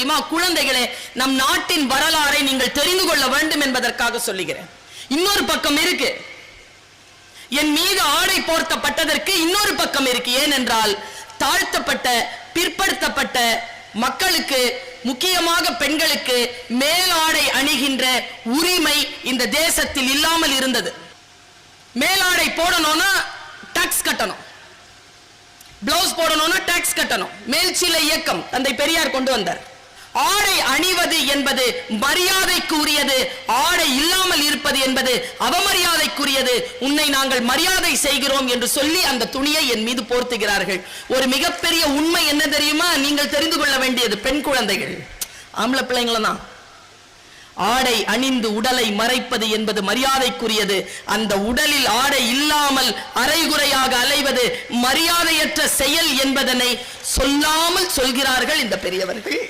தெரியுமா குழந்தைகளே நம் நாட்டின் வரலாறை நீங்கள் தெரிந்து கொள்ள வேண்டும் என்பதற்காக சொல்லுகிறேன். இன்னொரு பக்கம் இருக்கு. என் மீது ஆடை போர்த்தப்பட்டதற்கு இன்னொரு பக்கம் இருக்கு. ஏனென்றால் தாழ்த்தப்பட்ட பிற்படுத்தப்பட்ட மக்களுக்கு முக்கியமாக பெண்களுக்கு மேலாடை அணிகின்ற உரிமை இந்த தேசத்தில் இல்லாமல் இருந்தது. மேலாடை போடணும்னா டாக்ஸ் கட்டணும். பிளவுஸ் போடணும்னா டாக்ஸ் கட்டணும். மேல்சில இயக்கம். தந்தை பெரியார் கொண்டு வந்தார். ஆடை அணிவது என்பது மரியாதைக்கு உரியது ஆடை இல்லாமல் இருப்பது என்பது அவமரியாதைக்குரியது. உன்னை நாங்கள் மரியாதை செய்கிறோம் என்று சொல்லி அந்த துணியை என் மீது போர்த்துகிறார்கள். ஒரு மிகப்பெரிய உண்மை என்ன தெரியுமா? நீங்கள் தெரிந்து கொள்ள வேண்டியது பெண் குழந்தைகள். ஆம்பளை பிள்ளைங்கள தான் ஆடை அணிந்து உடலை மறைப்பது என்பது மரியாதைக்குரியது. அந்த உடலில் ஆடை இல்லாமல் அரைகுறையாக அலைவது மரியாதையற்ற செயல் என்பதனை சொல்லாமல் சொல்கிறார்கள் இந்த பெரியவர்கள்.